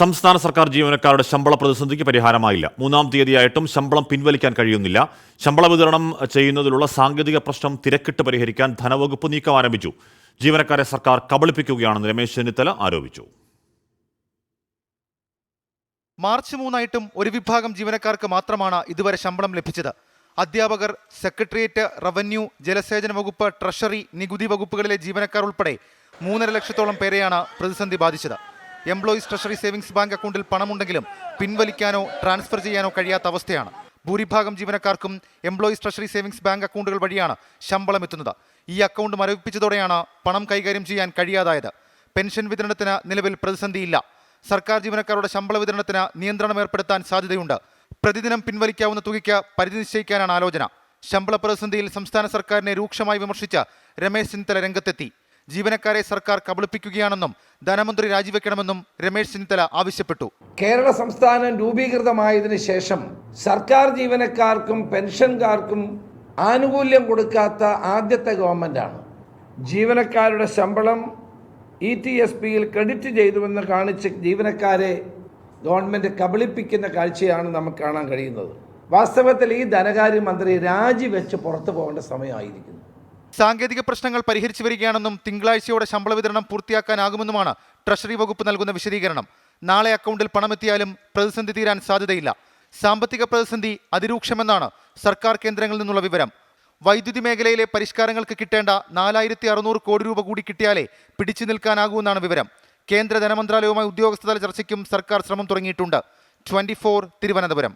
സംസ്ഥാന സർക്കാർ ജീവനക്കാരുടെ ശമ്പള പ്രതിസന്ധിക്ക് പരിഹാരമായില്ല. മൂന്നാം തീയതിയായിട്ടും ശമ്പളം പിൻവലിക്കാൻ കഴിയുന്നില്ല. ശമ്പള വിതരണം ചെയ്യുന്നതിലുള്ള സാങ്കേതിക പ്രശ്നം തിരക്കിട്ട് പരിഹരിക്കാൻ ധനവകുപ്പ് നീക്കം ആരംഭിച്ചു. ജീവനക്കാരെ സർക്കാർ കബളിപ്പിക്കുകയാണെന്ന് രമേശ് ചെന്നിത്തല ആരോപിച്ചു. മാർച്ച് മൂന്നായിട്ടും ഒരു വിഭാഗം ജീവനക്കാർക്ക് മാത്രമാണ് ഇതുവരെ ശമ്പളം ലഭിച്ചത്. അധ്യാപകർ സെക്രട്ടേറിയറ്റ് റവന്യൂ ജലസേചന വകുപ്പ് ട്രഷറി നികുതി വകുപ്പുകളിലെ ജീവനക്കാർ ഉൾപ്പെടെ മൂന്നര ലക്ഷത്തോളം പേരെയാണ് പ്രതിസന്ധി ബാധിച്ചത്. എംപ്ലോയീസ് ട്രഷറി സേവിങ്സ് ബാങ്ക് അക്കൗണ്ടിൽ പണമുണ്ടെങ്കിലും പിൻവലിക്കാനോ ട്രാൻസ്ഫർ ചെയ്യാനോ കഴിയാത്ത അവസ്ഥയാണ്. ഭൂരിഭാഗം ജീവനക്കാർക്കും എംപ്ലോയീസ് ട്രഷറി സേവിങ്സ് ബാങ്ക് അക്കൗണ്ടുകൾ വഴിയാണ് ശമ്പളം എത്തുന്നത്. ഈ അക്കൗണ്ട് മരവിപ്പിച്ചതോടെയാണ് പണം കൈകാര്യം ചെയ്യാൻ കഴിയാതായത്. പെൻഷൻ വിതരണത്തിന് നിലവിൽ പ്രതിസന്ധിയില്ല. സർക്കാർ ജീവനക്കാരുടെ ശമ്പള വിതരണത്തിന് നിയന്ത്രണം ഏർപ്പെടുത്താൻ സാധ്യതയുണ്ട്. പ്രതിദിനം പിൻവലിക്കാവുന്ന തുകയ്ക്ക് പരിധി നിശ്ചയിക്കാനാണ് ആലോചന. ശമ്പള പ്രതിസന്ധിയിൽ സംസ്ഥാന സർക്കാരിനെ രൂക്ഷമായി വിമർശിച്ച് രമേശ് ചെന്നിത്തല രംഗത്തെത്തി. ജീവനക്കാരെ സർക്കാർ കബളിപ്പിക്കുകയാണെന്നും ധനമന്ത്രി രാജിവെക്കണമെന്നും രമേശ് ചെന്നിത്തല ആവശ്യപ്പെട്ടു. കേരള സംസ്ഥാനം രൂപീകൃതമായതിനു ശേഷം സർക്കാർ ജീവനക്കാർക്കും പെൻഷൻകാർക്കും ആനുകൂല്യം കൊടുക്കാത്ത ആദ്യത്തെ ഗവൺമെന്റാണ് ജീവനക്കാരുടെ ശമ്പളം ഇ ടി എസ് പിയിൽ ക്രെഡിറ്റ് ചെയ്തുവെന്ന് കാണിച്ച് ജീവനക്കാരെ ഗവൺമെന്റ് കബളിപ്പിക്കുന്ന കാഴ്ചയാണ് നമുക്ക് കാണാൻ കഴിയുന്നത്. വാസ്തവത്തിൽ ഈ ധനകാര്യമന്ത്രി രാജിവെച്ച് പുറത്തു പോകേണ്ട സമയമായിരിക്കുന്നു. സാങ്കേതിക പ്രശ്നങ്ങൾ പരിഹരിച്ചു വരികയാണെന്നും തിങ്കളാഴ്ചയോടെ ശമ്പള വിതരണം പൂർത്തിയാക്കാനാകുമെന്നുമാണ് ട്രഷറി വകുപ്പ് നൽകുന്ന വിശദീകരണം. നാളെ അക്കൗണ്ടിൽ പണമെത്തിയാലും പ്രതിസന്ധി തീരാൻ സാധ്യതയില്ല. സാമ്പത്തിക പ്രതിസന്ധി അതിരൂക്ഷമെന്നാണ് സർക്കാർ കേന്ദ്രങ്ങളിൽ നിന്നുള്ള വിവരം. വൈദ്യുതി മേഖലയിലെ പരിഷ്കാരങ്ങൾക്ക് കിട്ടേണ്ട നാലായിരത്തി അറുന്നൂറ് കോടി രൂപ കൂടി കിട്ടിയാലേ പിടിച്ചു നിൽക്കാനാകൂവെന്നാണ് വിവരം. കേന്ദ്ര ധനമന്ത്രാലയവുമായി ഉദ്യോഗസ്ഥതല ചർച്ചയ്ക്കും സർക്കാർ ശ്രമം തുടങ്ങിയിട്ടുണ്ട്. ട്വന്റി തിരുവനന്തപുരം.